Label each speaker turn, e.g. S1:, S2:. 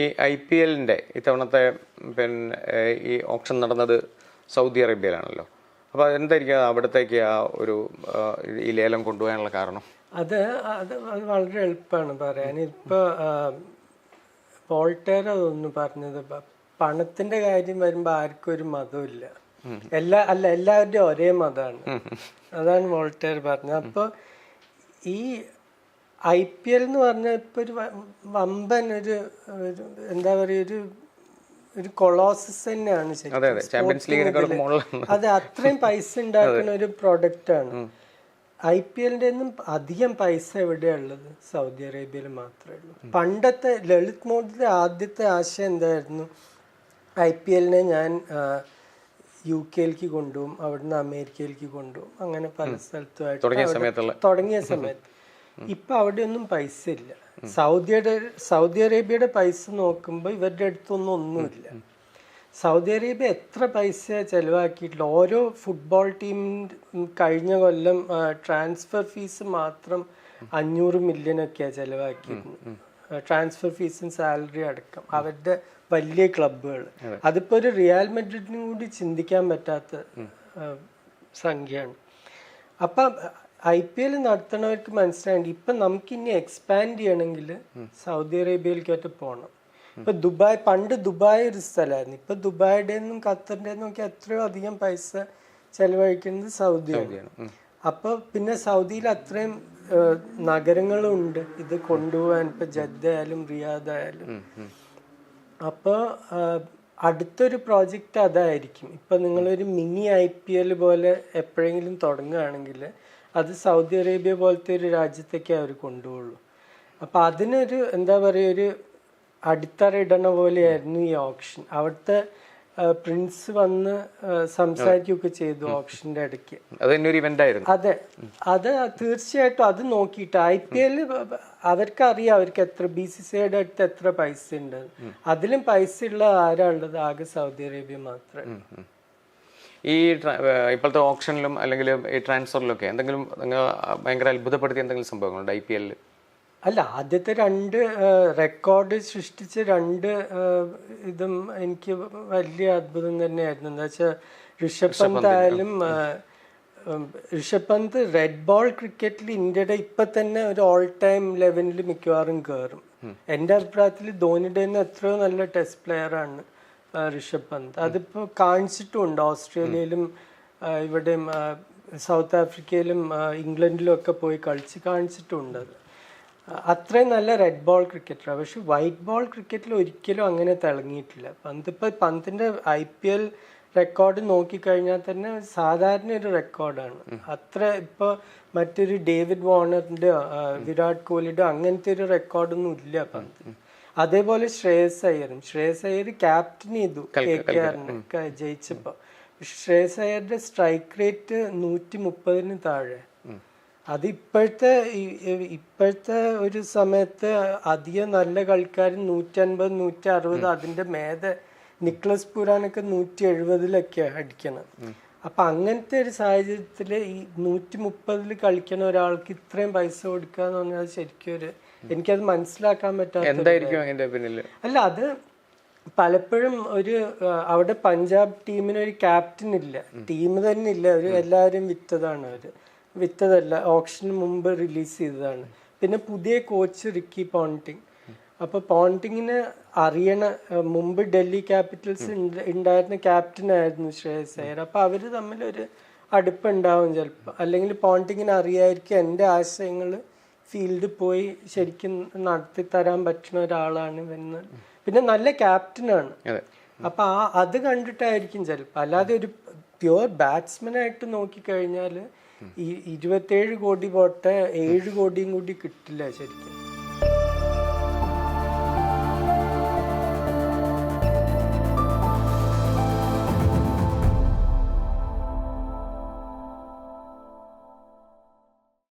S1: ഈ I P എല്ലിന്റെ ഇത്തവണത്തെ പിന്നെ ഈ ഓപ്ഷൻ നടന്നത് സൗദി അറേബ്യയിലാണല്ലോ. അപ്പോൾ എന്തായിരിക്കും അവിടത്തേക്ക് ആ ഒരു ഈ ലേലം കൊണ്ടുപോകാനുള്ള കാരണം?
S2: അത് അത് അത് വളരെ എളുപ്പമാണ് പറയാൻ. ഇപ്പോൾ വോൾട്ടേർ അതൊന്നും പറഞ്ഞത് പണത്തിന്റെ കാര്യം വരുമ്പോൾ ആർക്കും ഒരു മതമില്ല എല്ലാ അല്ല എല്ലാവരുടെയും ഒരേ മതമാണ്. അതാണ് വോൾട്ടേർ പറഞ്ഞത്. അപ്പോൾ ഈ ഐ പി എൽ എന്ന് പറഞ്ഞാൽ ഇപ്പൊ ഒരു വമ്പൻ ഒരു എന്താ പറയുക ഒരു ഒരു കൊളോസസ് തന്നെയാണ് ശരിക്കും.
S1: അതെ
S2: അത്രയും പൈസ ഉണ്ടാക്കുന്ന ഒരു പ്രൊഡക്റ്റ് ആണ്. ഐ പി എല്ലിന്റെ ഒന്നും അധികം പൈസ എവിടെയുള്ളത് സൗദി അറേബ്യയിൽ മാത്രമേ ഉള്ളൂ. പണ്ടത്തെ ലളിത് മോദിയുടെ ആദ്യത്തെ ആശയം എന്തായിരുന്നു? ഐ പി എല്ലിനെ ഞാൻ യു കെയിലേക്ക് കൊണ്ടുപോകും അവിടുന്ന് അമേരിക്കയിലേക്ക് കൊണ്ടുപോകും. അങ്ങനെ പല സ്ഥലത്തുമായിട്ട്
S1: തുടങ്ങിയ
S2: സമയത്ത്. ഇപ്പൊ അവിടെയൊന്നും പൈസ ഇല്ല സൗദിയുടെ സൗദി അറേബ്യയുടെ പൈസ നോക്കുമ്പോൾ ഇവരുടെ അടുത്തൊന്നും ഒന്നുമില്ല. സൗദി അറേബ്യ എത്ര പൈസ ചെലവാക്കിയിട്ടില്ല. ഓരോ ഫുട്ബോൾ ടീം കഴിഞ്ഞ കൊല്ലം ട്രാൻസ്ഫർ ഫീസ് മാത്രം അഞ്ഞൂറ് മില്യൺ ഒക്കെയാണ് ചെലവാക്കിയിരുന്നത്. ട്രാൻസ്ഫർ ഫീസും സാലറി അടക്കം. അവരുടെ വലിയ ക്ലബുകൾ അതിപ്പോ ഒരു റിയാൽ മെഡ്രിഡിനും കൂടി ചിന്തിക്കാൻ പറ്റാത്ത സംഖ്യയാണ്. അപ്പം ഐ പി എൽ നടത്തണവർക്ക് മനസ്സിലായി ഇപ്പൊ നമുക്കിനി എക്സ്പാൻഡ് ചെയ്യണമെങ്കിൽ സൗദി അറേബ്യയിലേക്കായിട്ട് പോകണം. ഇപ്പൊ ദുബായ് പണ്ട് ദുബായ് ഒരു സ്ഥലമായിരുന്നു. ഇപ്പൊ ദുബായുടെ നിന്നും ഖത്തറിന്റെ നിന്നും ഒക്കെ എത്രയോ അധികം പൈസ ചെലവഴിക്കുന്നത് സൗദിയാണ് അപ്പൊ പിന്നെ സൗദിയിൽ അത്രയും നഗരങ്ങളുണ്ട്. ഇത് കൊണ്ടുപോകാൻ ഇപ്പൊ ജദ്ദ ആയാലും റിയാദ് ആയാലും അപ്പോൾ അടുത്തൊരു പ്രോജക്റ്റ് അതായിരിക്കും. ഇപ്പൊ നിങ്ങളൊരു മിനി ഐ പി എൽ പോലെ എപ്പോഴെങ്കിലും തുടങ്ങുകയാണെങ്കിൽ അത് സൗദി അറേബ്യ പോലത്തെ ഒരു രാജ്യത്തേക്ക് അവർ കൊണ്ടുപോകുള്ളൂ അപ്പൊ അതിനൊരു എന്താ പറയുക ഒരു അടിത്തറ ഇടണ പോലെയായിരുന്നു ഈ ഓപ്ഷൻ അവിടുത്തെ പ്രിൻസ് വന്ന് സംസാരിക്കുകയൊക്കെ ചെയ്തു ഓപ്ഷന്റെ ഇടയ്ക്ക്.
S1: അത് ആയിരുന്നു.
S2: അതെ. അത് തീർച്ചയായിട്ടും അത് നോക്കിയിട്ട് ഐ പി എൽ അവർക്കറിയാം അവർക്ക് എത്ര ബി സി സിയുടെ അടുത്ത് എത്ര പൈസ ഉണ്ട്. അതിലും പൈസ ഉള്ള ആരാ ഉള്ളത് ആകെ സൗദി അറേബ്യ മാത്രമേ
S1: ഈ ഇപ്പോഴത്തെ ഓപ്ഷനിലും അല്ലെങ്കിൽ ഈ ട്രാൻസ്ഫറിലൊക്കെ എന്തെങ്കിലും ഭയങ്കര അത്ഭുതപ്പെടുത്തിയ എന്തെങ്കിലും സംഭവങ്ങളുണ്ട് ഐ പി എല്ലിൽ
S2: അല്ല ആദ്യത്തെ രണ്ട് റെക്കോർഡ് സൃഷ്ടിച്ച രണ്ട് ഇതും എനിക്ക് വലിയ അത്ഭുതം തന്നെയായിരുന്നു. എന്താ വെച്ചാൽ ഋഷഭ് പന്ത് ആയാലും ഋഷഭ് പന്ത് റെഡ് ബോൾ ക്രിക്കറ്റിൽ ഇന്ത്യയുടെ ഇപ്പൊ തന്നെ ഒരു ഓൾ ടൈം ലെവലിൽ മിക്കവാറും കയറും എന്റെ അഭിപ്രായത്തിൽ ധോണിയുടെ തന്നെ എത്രയോ നല്ല ടെസ്റ്റ് പ്ലെയർ ആണ് ഋഷഭ് പന്ത്. അതിപ്പോ കാണിച്ചിട്ടുമുണ്ട് ഓസ്ട്രേലിയയിലും ഇവിടെയും സൗത്ത് ആഫ്രിക്കയിലും ഇംഗ്ലണ്ടിലും ഒക്കെ പോയി കളിച്ച് കാണിച്ചിട്ടുണ്ട്. അത് അത്രയും നല്ല റെഡ് ബോൾ ക്രിക്കറ്ററാണ് പക്ഷെ വൈറ്റ് ബോൾ ക്രിക്കറ്റിൽ ഒരിക്കലും അങ്ങനെ തിളങ്ങിയിട്ടില്ല. പന്ത് ഇപ്പൊ പന്തിന്റെ ഐ പി എൽ റെക്കോർഡ് നോക്കിക്കഴിഞ്ഞാൽ തന്നെ സാധാരണ ഒരു റെക്കോർഡാണ് അത്ര ഇപ്പോൾ മറ്റൊരു ഡേവിഡ് വാർണറിന്റെ വിരാട് കോഹ്ലിയുടെ അങ്ങനത്തെ ഒരു റെക്കോർഡൊന്നും ഇല്ല പന്ത്. അതേപോലെ ശ്രേയസ് അയ്യറും. ശ്രേയസ് അയ്യർ ക്യാപ്റ്റൻ ചെയ്തു കെ കെ ആറിന് ജയിച്ചപ്പോൾ ശ്രേയസ് അയ്യറുടെ സ്ട്രൈക്ക് റേറ്റ് നൂറ്റി മുപ്പതിന് താഴെ. അത് ഇപ്പോഴത്തെ ഒരു സമയത്ത് അധികം നല്ല കളിക്കാരൻ നൂറ്റൻപത് നൂറ്റി അറുപത് അതിന്റെ മേതെ നിക്ലസ് പുരാനൊക്കെ നൂറ്റി എഴുപതിലൊക്കെ അടിക്കണം അപ്പൊ അങ്ങനത്തെ ഒരു സാഹചര്യത്തിൽ ഈ നൂറ്റി മുപ്പതിൽ കളിക്കുന്ന ഒരാൾക്ക് ഇത്രയും പൈസ കൊടുക്കുക എന്ന് പറഞ്ഞാൽ ശരിക്കും ഒരു എനിക്കത് മനസ്സിലാക്കാൻ പറ്റാത്ത അല്ല അത് പലപ്പോഴും ഒരു അവിടെ പഞ്ചാബ് ടീമിന് ഒരു ക്യാപ്റ്റൻ ഇല്ല. ടീം തന്നെ ഇല്ല. ഒരു എല്ലാവരും വിറ്റതാണ് അവർ. വിറ്റതല്ല. ഓപ്ഷന് മുമ്പ് റിലീസ് ചെയ്തതാണ്. പിന്നെ പുതിയ കോച്ച് റിക്കി പോണ്ടിങ്. അപ്പൊ പോണ്ടിങ്ങിന് അറിയണ മുമ്പ് ഡൽഹി ക്യാപിറ്റൽസ് ഉണ്ടായിരുന്ന ക്യാപ്റ്റൻ ആയിരുന്നു ശ്രേയസ് അയ്യർ. അപ്പൊ അവർ തമ്മിൽ ഒരു അടുപ്പുണ്ടാവും ചിലപ്പോൾ അല്ലെങ്കിൽ പോണ്ടിങ്ങിന് അറിയായിരിക്കും എന്റെ ആശയങ്ങൾ ഫീൽഡിൽ പോയി ശരിക്കും നടത്തി തരാൻ പറ്റുന്ന ഒരാളാണ് എന്ന്. പിന്നെ നല്ല ക്യാപ്റ്റനാണ് അപ്പൊ ആ അത് കണ്ടിട്ടായിരിക്കും ചിലപ്പോൾ അല്ലാതെ ഒരു പ്യുവർ ബാറ്റ്സ്മാൻ ആയിട്ട് നോക്കിക്കഴിഞ്ഞാൽ ഈ ഇരുപത്തേഴ് കോടി പോട്ടെ ഏഴ് കോടിയും കൂടി കിട്ടില്ല ശരിക്കും.